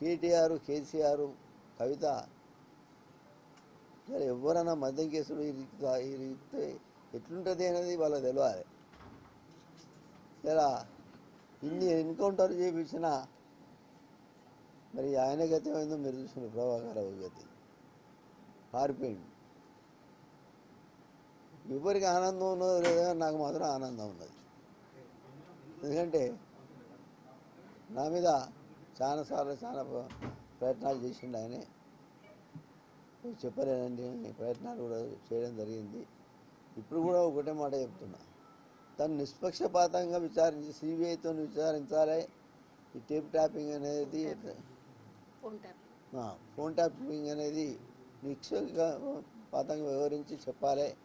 కేటీఆర్ కేసీఆర్ కవిత. సరే ఎవరన్నా మద్యం కేసులు ఇరిగితే ఎట్లుంటుంది అనేది వాళ్ళకి తెలియాలి ఇలా ఇన్ని ఎన్కౌంటర్ చేయించిన మరి ఆయన గతి ఏమైందో మీరు చూసిన ప్రభాకర్ గతి. పారిపోయింది ఎవరికి ఆనందం ఉన్నదో లేదో నాకు మాత్రం ఆనందం ఉన్నది. ఎందుకంటే నా మీద చాలాసార్లు చాలా ప్ర- ప్రయత్నాలు చేసిండు ఆయనే. చెప్పలేనండి ప్రయత్నాలు కూడా చేయడం జరిగింది. ఇప్పుడు కూడా ఒకటే మాట చెప్తున్నా. తను నిష్పక్షపాతంగా విచారించి సిబిఐతో విచారించాలి. ఈ టేప్ ట్యాపింగ్ అనేది ఫోన్ ట్యాపింగ్ అనేది నిష్పక్షపాతంగా వివరించి చెప్పాలి.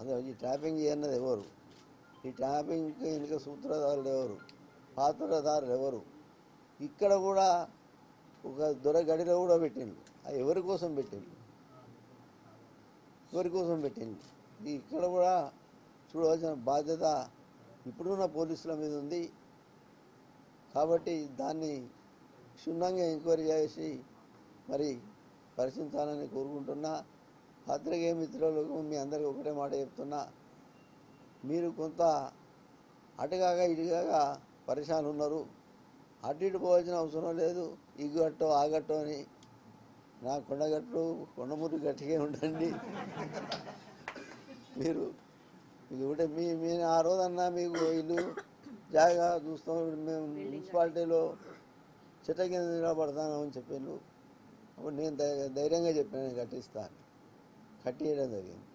అసలు ఈ ట్యాపింగ్ చేయన్నది ఎవరు? ఈ ట్యాపింగ్కి వెనుక సూత్రధారులు ఎవరు? పాత్రధారులు ఎవరు? ఇక్కడ కూడా ఒక దొర గడిలో కూడా పెట్టిండు అది ఎవరి కోసం పెట్టిండు ఎవరి కోసం పెట్టిండు ఇక్కడ కూడా చూడవలసిన బాధ్యత ఇప్పుడున్న పోలీసుల మీద ఉంది. కాబట్టి దాన్ని క్షుణ్ణంగా ఎంక్వైరీ చేసి మరి పరిశీలించాలని కోరుకుంటున్నా. పాత్రికేయ మిత్రులకు మీ అందరికీ ఒకటే మాట చెప్తున్నా. మీరు కొంత అటుగాగా ఇటుగాగా పరిశాన్ ఉన్నారు అటు ఇటు పోవాల్సిన అవసరం లేదు. ఈ గట్టో ఆ గట్టో అని. నా కొండగట్టు కొండమూరి గట్టిగా ఉండండి. మీరు మీకు మీ మీ ఆ రోజన్నా మీకు ఇల్లు జాగా చూస్తాం. మేము మున్సిపాలిటీలో చెట్ల కింద నిలబడతాను అని అప్పుడు నేను ధైర్యంగా చెప్పాను నేను కట్టిస్తాను కట్టియడం జరిగింది.